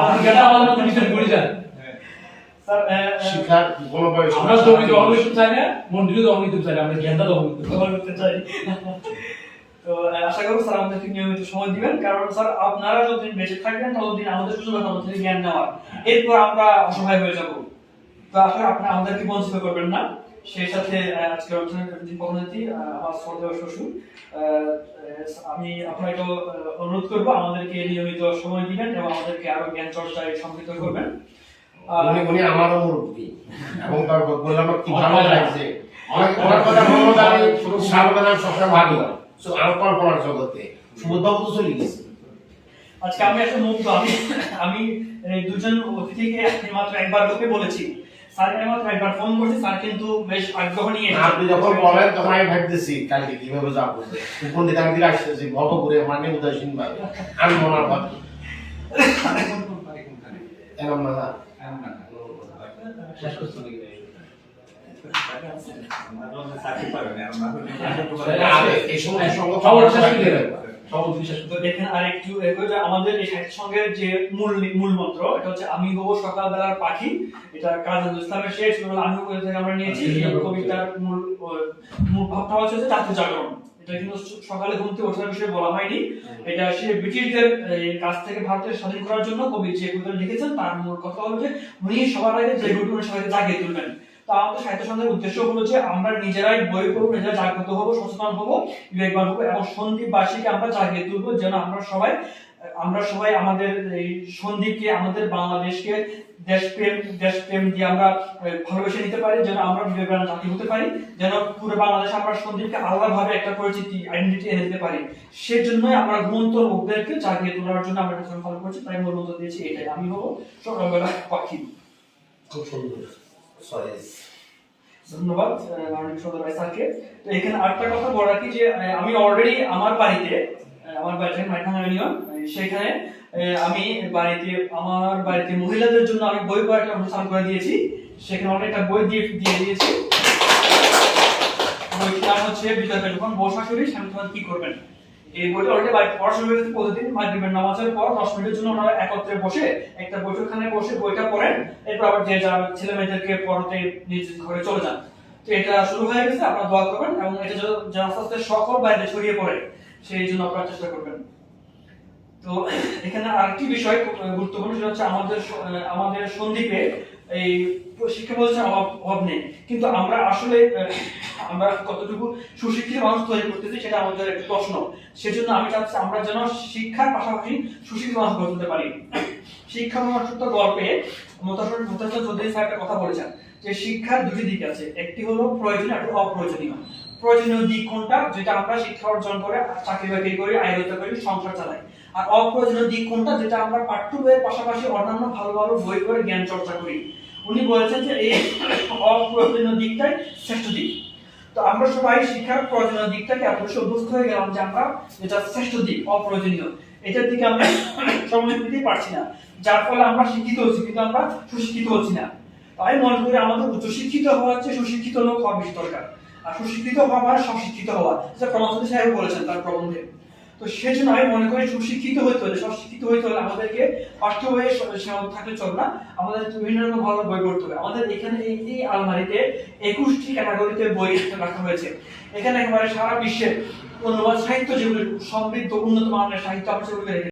আপনি কেন আমাদের মতো বিচার করে যান শিক্ষার কোনো বয়স আমরা জমি দখল করতে চাই না মন্দিরে দখল করতে চাই না আমরা জ্ঞানটা দখল করতে চাই। ব্যবহার করতে চাই। তো আশা করব স্যার আমাদেরকে নিয়মিত সময় দিবেন। কারণ স্যার আপনারা যতদিন বেঁচে থাকবেন ততদিন আমাদের সুযোগ থেকে জ্ঞান নেওয়ার। এরপর আমরা অসহায় হয়ে যাব। তো আসলে আপনি আমাদেরকে বঞ্চিত করবেন না। সেই সাথে আহ, আজকের অনুষ্ঠানের আমার শ্রদ্ধেয় শ্বশুর। আমি আপনাকে অনুরোধ করব আমাদেরকে নিয়মিত সময় দিবেন এবং আমাদেরকে আরও জ্ঞান চর্চায় সমৃদ্ধ করবেন। উনি উনি আমারও মুরব্বী এবং তার বললাম কি ভালো লাগছে। অনেক ওনার কথা আমি সাবধান সবসময় ভাবি সো আমার কল্পনার জগতে। সুবোধবাবু তো চলে গেছে। আজকে আমি একটা মুগ্ধ আমি আমি দুজন অতিথিকে মাত্র একবার লোকে বলেছি। স্যারকে মাত্র একবার ফোন করছি স্যার কিন্তু বেশ আগ্রহ নিয়ে আপনি যখন বলেন তখন আমি ভাবতেছি কালকে কীভাবে যাব? পন্ডিত আমি দিকে আসতেছি ভব করে মানে উদাসীন ভাবে আমি মনে ভাবি না শেষ করতে হবে এই সময় সঙ্গ আর একটু যে আমাদের এই সাহিত্য সঙ্গের যে মূল মূল মন্ত্র এটা হচ্ছে আমি হব সকালবেলার পাখি। এটা কাজী ইসলামের শেষ থেকে আমরা নিয়েছি। এই কবিতার মূল মূল ভাবটা হচ্ছে যে জাতীয় জাগরণ। এটা কিন্তু সকালে ঘুম থেকে ওঠার বিষয়ে বলা হয়নি। এটা সে ব্রিটিশদের কাছ থেকে ভারতের স্বাধীন করার জন্য কবি যে কবিতা লিখেছেন তার মূল কথা হলো যে উনি সবার আগে যে ঘটনা সবাইকে জাগিয়ে তুলবেন। তো আমাদের সাহিত্য সন্ধ্যার উদ্দেশ্য হলো যে আমরা নিজেরাই বই পড়ব নিজেরা জাগ্রত হব, সচেতন হব বিবেকবান হব এবং সন্দীপবাসীকে আমরা জাগিয়ে তুলবো যেন আমরা সবাই আমরা সবাই আমাদের এই সন্দীপকে আমাদের বাংলাদেশকে দেশপ্রেম দেশপ্রেম দিয়ে আমরা ভালোবেসে নিতে পারি, যেন আমরা বিবেকবান জাতি হতে পারি, যেন পুরো বাংলাদেশে আমরা সন্দীপকে আলাদাভাবে একটা পরিচিতি আইডেন্টিটি এনে দিতে পারি। সেজন্যই আমরা ঘুমন্ত লোকদেরকে জাগিয়ে তোলার জন্য আমরা এটা ফলো করছি, তাই মূল দিয়েছি, এটাই আমি হব সকালবেলা পাখি খুব সুন্দর। সরি ধন্যবাদ মাননীয় সদর ভাই তো এখানে আরেকটা কথা যে আমি অলরেডি আমার বাড়িতে আমার বাড়িতে মাইথানা ইউনিয়ন সেখানে আমি বাড়িতে, আমার বাড়িতে মহিলাদের জন্য আমি বই অনুষ্ঠান করে দিয়েছি। সেখানে অনেক একটা বই দিয়ে দিয়ে দিয়েছি। বইটির নাম হচ্ছে যখন শাশুড়ি স্বামী তোমার কি করবেন? এই বইটা অলরেডি পড়া শুরু হয়েছে প্রতিদিন মাগরিবের নামাজের পর দশ মিনিটের জন্য ওনারা একত্রে বসে একটা বৈঠকখানে বসে বইটা পড়েন, এরপর আবার যে ছেলে মেয়েদেরকে নিজ ঘরে চলে যান। তো এটা শুরু হয়ে গেছে, আপনারা দোয়া করবেন এবং এটা যেন আস্তে আস্তে সকল বাইরে ছড়িয়ে পড়ে, সেই জন্য আপনারা চেষ্টা করবেন। তো এখানে আরেকটি বিষয় গুরুত্বপূর্ণ, সেটা হচ্ছে আমাদের আমাদের সন্দীপে এই শিক্ষা প্রতিষ্ঠান অভাব নেই। কিন্তু আমরা আসলে আমরা কতটুকু সুশিক্ষিত মানুষ তৈরি করতেছি সেটা আমাদের একটা প্রশ্ন। সেজন্য আমি চাচ্ছি আমরা যেন শিক্ষার পাশাপাশি সুশিক্ষিত মানুষ গড়ে তুলতে পারি। শিক্ষা মহাসত্ব গল্পে মোতাসর মোতাসর চৌধুরী স্যার একটা কথা বলেছেন যে শিক্ষার দুটি দিক আছে। একটি হলো প্রয়োজনীয়, একটা অপ্রয়োজনীয়। প্রয়োজনীয় দিক কোনটা? যেটা আমরা শিক্ষা অর্জন করে, চাকরি বাকরি করি, আয় রোজগার করি, সংসার চালাই। আর অপ্রয়োজনীয় দিক কোনটা? যেটা আমরা পাঠ্য বইয়ের পাশাপাশি অন্যান্য ভালো ভালো বই করে জ্ঞান চর্চা করি। উনি বলেছেন যে এই অপ্রয়োজনীয় দিকটাই শ্রেষ্ঠ দিক। তো আমরা সবাই শিক্ষার প্রয়োজনীয় দিকটাকে এত অভ্যস্ত হয়ে গেলাম যে আমরা যেটা শ্রেষ্ঠ দিক, অপ্রয়োজনীয়। এটার দিকে আমরা সময় দিতে পারছি না। যার ফলে আমরা শিক্ষিত হচ্ছি কিন্তু আমরা সুশিক্ষিত হচ্ছি না। তাই মনে করি আমাদের উচ্চশিক্ষিত হওয়ার চেয়ে সুশিক্ষিত লোক হওয়া বেশি দরকার। আর সুশিক্ষিত হওয়া মানে স্বশিক্ষিত হওয়া, যেটা প্রমাণ সাহেব বলেছেন তার প্রবন্ধে। তো সেজন্য আমি মনে করি সুশিক্ষিত হইতে হলে স্বশিক্ষিত হইতে হলে আমাদেরকে পাঠ্য বইয়ে সীমাবদ্ধ থাকলে চলবে না, আমাদের বিভিন্ন রকম ভালো বই পড়তে হবে। আমাদের এখানে এই আলমারিতে একুশটি ক্যাটাগরিতে বই রাখা হয়েছে। এখানে একেবারে সারা বিশ্বের অনুবাদ সাহিত্য যেগুলো সমৃদ্ধ, উন্নত মানের সাহিত্য আমরা সেগুলো রেখেছি